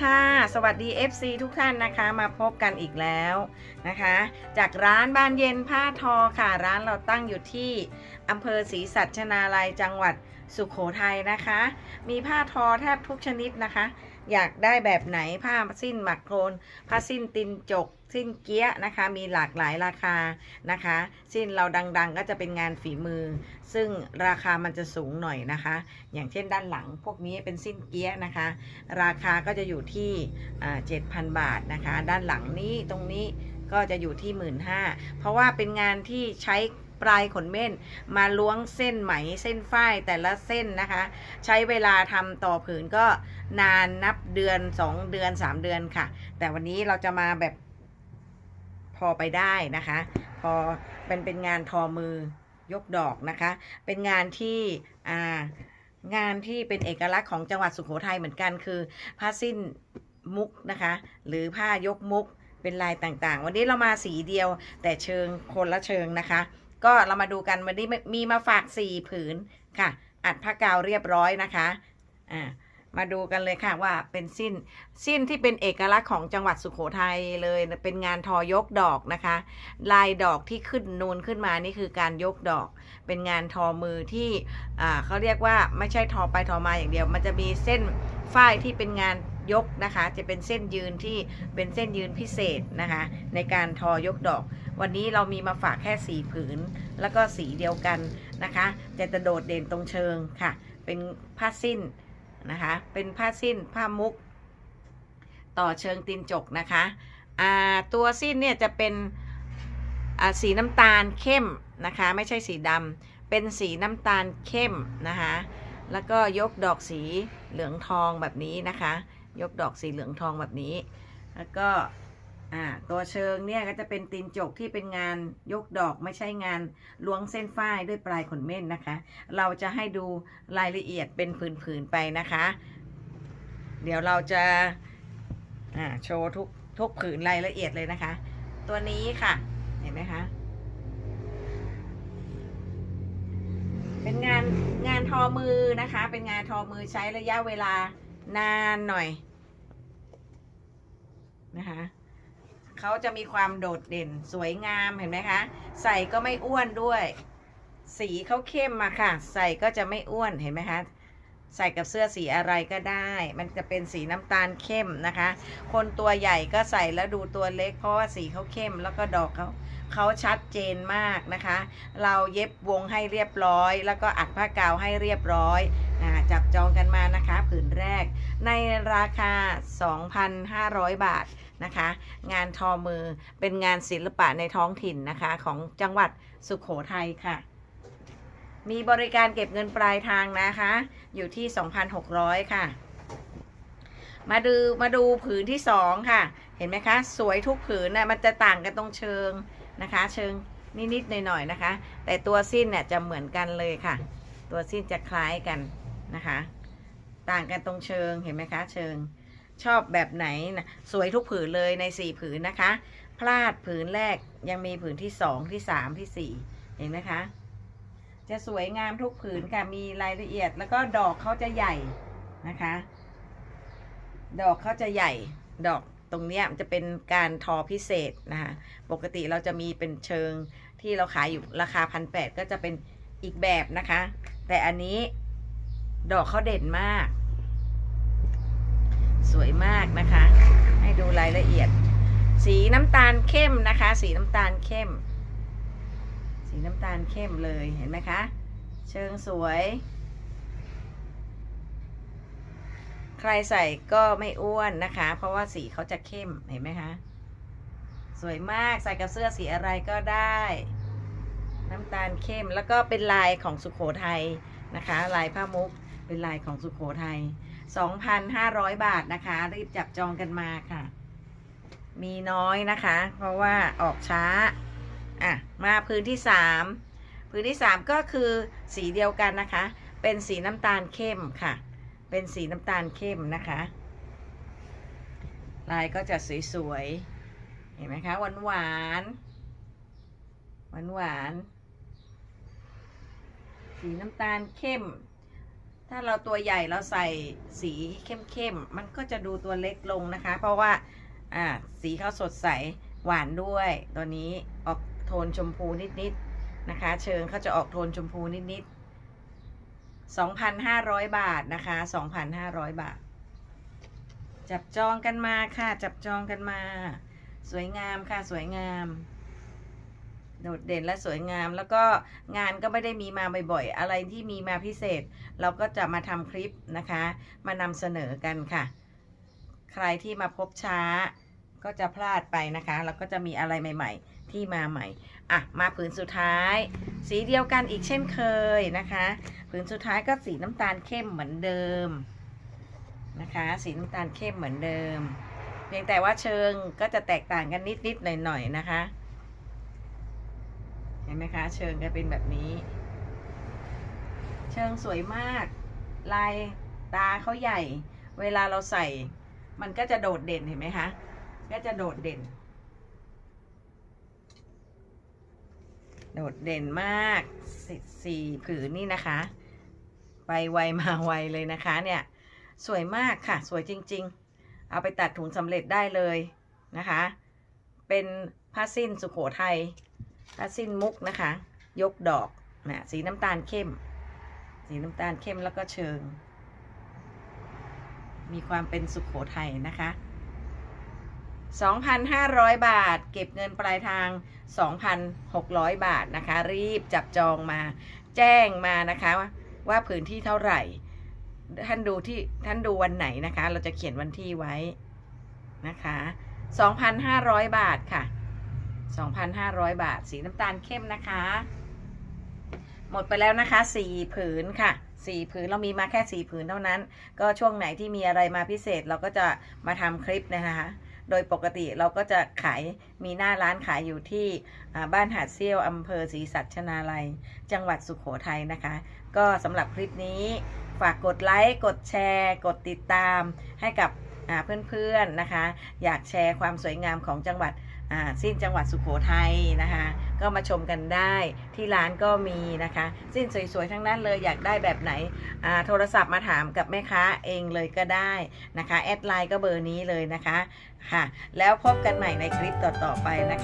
ค่ะสวัสดี FC ทุกท่านนะคะมาพบกันอีกแล้วนะคะ จากร้านบ้านเย็นผ้าทอค่ะ ร้านเราตั้งอยู่ที่อำเภอศรีสัชนาลัยจังหวัดสุขโขทัยนะคะ มีผ้าทอแทบทุกชนิดนะคะ อยากได้แบบไหนผ้าสิ้นหมักโครนผ้าสิ้นตินจก สิ้นเกี้ยนะคะ มีหลากหลายราคานะคะ สิ้นเราดังๆ ก็จะเป็นงานฝีมือ ซึ่งราคามันจะสูงหน่อยนะคะ อย่างเช่นด้านหลังพวกนี้เป็นสิ้นเกี้ยนะคะ ราคาก็จะอยู่ที่เจ็ดพันบาทนะคะ ด้านหลังนี้ตรงนี้ก็จะอยู่ที่1 5ื่นเพราะว่าเป็นงานที่ใช้ ปลายขนเม่น มาล้วงเส้นไหมเส้นฝ้ายแต่ละเส้นนะคะ ใช้เวลาทำต่อผืนก็นานนับเดือน 2 เดือน 3 เดือนค่ะ แต่วันนี้เราจะมาแบบพอไปได้นะคะ พอเป็นเป็นงานทอมือยกดอกนะคะ เป็นงานที่อ่างานที่เป็นเอกลักษณ์ของจังหวัดสุโขทัยเหมือนกันคือผ้าสิ้นมุกนะคะ หรือผ้ายกมุกเป็นลายต่างๆ วันนี้เรามาสีเดียวแต่เชิงคนละเชิงนะคะ ก็เรามาดูกันวันนี้มีมาฝากสี่ผืนค่ะ อัดผ้ากาวเรียบร้อยนะคะอ่ามาดูกันเลยค่ะว่าเป็นสิ้นสิ้นที่เป็นเอกลักษณ์ของจังหวัดสุโขทัยเลยเป็นงานทอยกดอกนะคะ ลายดอกที่ขึ้นนูนขึ้นมานี่คือการยกดอก เป็นงานทอมือที่อ่าเขาเรียกว่าไม่ใช่ทอไปทอมาอย่างเดียว มันจะมีเส้นฝ้ายที่เป็นงาน ยกนะคะ จะเป็นเส้นยืนที่เป็นเส้นยืนพิเศษนะคะ ในการทอยกดอก วันนี้เรามีมาฝากแค่สีผืน แล้วก็สีเดียวกันนะคะ จะจะโดดเด่นตรงเชิงค่ะ เป็นผ้าสิ้นนะคะ เป็นผ้าสิ้นผ้ามุก ต่อเชิงตีนจกนะคะอ่าตัวสิ้นเนี่ยจะเป็นสีน้ำตาลเข้มนะคะ ไม่ใช่สีดำเป็นสีน้ำตาลเข้มนะคะแล้วก็ยกดอกสีเหลืองทองแบบนี้นะคะ ยกดอกสีเหลืองทองแบบนี้ แล้วก็ตัวเชิงเนี่ยก็จะเป็นตีนจกที่เป็นงานยกดอกไม่ใช่งานล้วงเส้นฝ้ายด้วยปลายขนเม่นนะคะ เราจะให้ดูรายละเอียดเป็นผืนๆไปนะคะ เดี๋ยวเราจะาโชว์ทุกทุกผืนรายละเอียดเลยนะคะ ตัวนี้ค่ะเห็นไหมคะเป็นงานงานทอมือนะคะ เป็นงานทอมือใช้ระยะเวลานานหน่อย นะคะเขาจะมีความโดดเด่นสวยงามเห็นไหมคะ ใส่ก็ไม่อ้วนด้วย สีเขาเข้มมาค่ะ ใส่ก็จะไม่อ้วนเห็นไหมคะ ใส่กับเสื้อสีอะไรก็ได้ มันจะเป็นสีน้ำตาลเข้มนะคะ คนตัวใหญ่ก็ใส่แล้วดูตัวเล็ก เพราะว่าสีเขาเข้มแล้วก็ดอกเขาเขาชัดเจนมากนะคะ เราเย็บวงให้เรียบร้อย แล้วก็อัดผ้ากาวให้เรียบร้อยนะจับจองกันมานะคะ ผืนแรกในราคา 2,500 บาท นะคะ งานทอมือเป็นงานศิลปะในท้องถิ่นนะคะ ของจังหวัดสุขโขทัยค่ะ มีบริการเก็บเงินปลายทางนะคะ อยู่ที่ 2,600 ค่ะ มาดูมาดูผืนที่สองค่ะ เห็นไหมคะ สวยทุกผืนนะมันจะต่างกันตรงเชิงนะคะ เชิงนิดๆหน่อยๆนะคะ แต่ตัวสิ้นเนี่ยจะเหมือนกันเลยค่ะ ตัวสิ้นจะคล้ายกันนะคะ ต่างกันตรงเชิงเห็นไหมคะ เชิง ชอบแบบไหนนะสวยทุกผืนเลยในสี่ผืนนะคะ พลาดผืนแรกยังมีผืนที่สองที่สามที่สี่เห็นไหมคะ จะสวยงามทุกผืนค่ะ มีรายละเอียดแล้วก็ดอกเขาจะใหญ่นะคะ ดอกเขาจะใหญ่ดอกตรงเนี้ยจะเป็นการทอพิเศษนะคะปกติเราจะมีเป็นเชิงที่เราขายอยู่ราคาพันแปดก็จะเป็นอีกแบบนะคะ แต่อันนี้ดอกเขาเด่นมาก สวยมากนะคะ ให้ดูรายละเอียด สีน้ำตาลเข้มนะคะ สีน้ำตาลเข้ม สีน้ำตาลเข้มเลยเห็นไหมคะ เชิงสวย ใครใส่ก็ไม่อ้วนนะคะ เพราะว่าสีเขาจะเข้มเห็นไหมคะสวยมากใส่กับเสื้อสีอะไรก็ได้ น้ำตาลเข้มแล้วก็เป็นลายของสุขโขทัยนะคะ ลายผ้ามุกเป็นลายของสุขโขทัย 2,500 บาทนะคะ รีบจับจองกันมาค่ะ มีน้อยนะคะ เพราะว่าออกช้า อะ มาพื้นที่ 3 พื้นที่ 3 ก็คือสีเดียวกันนะคะ เป็นสีน้ำตาลเข้มค่ะ เป็นสีน้ำตาลเข้มนะคะ ลายก็จะสวยๆ เห็นไหมคะหวานหวานหวานหวานสีน้ำตาลเข้ม ถ้าเราตัวใหญ่เราใส่สีเข้มๆ มันก็จะดูตัวเล็กลงนะคะ เพราะว่าอ่าสีเขาสดใสหวานด้วย ตัวนี้ออกโทนชมพูนิดๆนะคะ เชิงเขาจะออกโทนชมพูนิดๆ2,500 บาทนะคะ 2,500 บาท จับจองกันมาค่ะ จับจองกันมา สวยงามค่ะ สวยงาม โดดเด่นและสวยงาม แล้วก็งานก็ไม่ได้มีมาบ่อยๆ อะไรที่มีมาพิเศษ เราก็จะมาทำคลิปนะคะ มานำเสนอกันค่ะ ใครที่มาพบช้าก็จะพลาดไปนะคะ แล้วก็จะมีอะไรใหม่ ๆ ที่มาใหม่ อะ มาผืนสุดท้าย สีเดียวกันอีกเช่นเคยนะคะ ผืนสุดท้ายก็สีน้ำตาลเข้มเหมือนเดิมนะคะ สีน้ำตาลเข้มเหมือนเดิม เพียงแต่ว่าเชิงก็จะแตกต่างกันนิดๆหน่อยๆนะคะ เห็นไหมคะ เชิงจะเป็นแบบนี้ เชิงสวยมาก ลายตาเขาใหญ่ เวลาเราใส่ มันก็จะโดดเด่นเห็นไหมคะ ก็จะโดดเด่น โดดเด่นมากสสี่ผืนนี่นะคะ ไปไวมาไวเลยนะคะเนี่ย สวยมากค่ะ สวยจริง ๆ เอาไปตัดถุงสำเร็จได้เลยนะคะ เป็นผ้าสิ้นสุโขทัย ผ้าสิ้นมุกนะคะ ยกดอกนะสีน้ำตาลเข้ม สีน้ำตาลเข้มแล้วก็เชิง มีความเป็นสุขโขทัยนะคะ 2,500 บาท เก็บเงินปลายทาง 2,600 บาทนะคะ รีบจับจองมา แจ้งมานะคะว่าว่าผืนที่เท่าไหร่ ท่านดูที่ท่านดูวันไหนนะคะ เราจะเขียนวันที่ไว้นะคะ 2,500 บาทค่ะ 2,500 บาท สีน้ำตาลเข้มนะคะ หมดไปแล้วนะคะสีผืนค่ะสี่ผืนเรามีมาแค่สี่ผืนเท่านั้น ก็ช่วงไหนที่มีอะไรมาพิเศษเราก็จะมาทำคลิปนะคะ โดยปกติเราก็จะขายมีหน้าร้านขายอยู่ที่บ้านหาดเซี่ยวอำเภอศรีสัชนาลัย จังหวัดสุขโขทัยนะคะ ก็สำหรับคลิปนี้ ฝากกดไลค์ กดแชร์ กดติดตามให้กับเพื่อนๆนะคะ อยากแชร์ความสวยงามของจังหวัด สิ้นจังหวัดสุขโขทัยนะคะ ก็มาชมกันได้ที่ร้านก็มีนะคะ สิ้นสวยๆทั้งนั้นเลยอยากได้แบบไหนโทรศัพท์มาถามกับแม่ค้าเองเลยก็ได้นะคะแอดไลน์ก็เบอร์นี้เลยนะคะค่ะ แล้วพบกันใหม่ในคลิปต่อๆไปนะคะ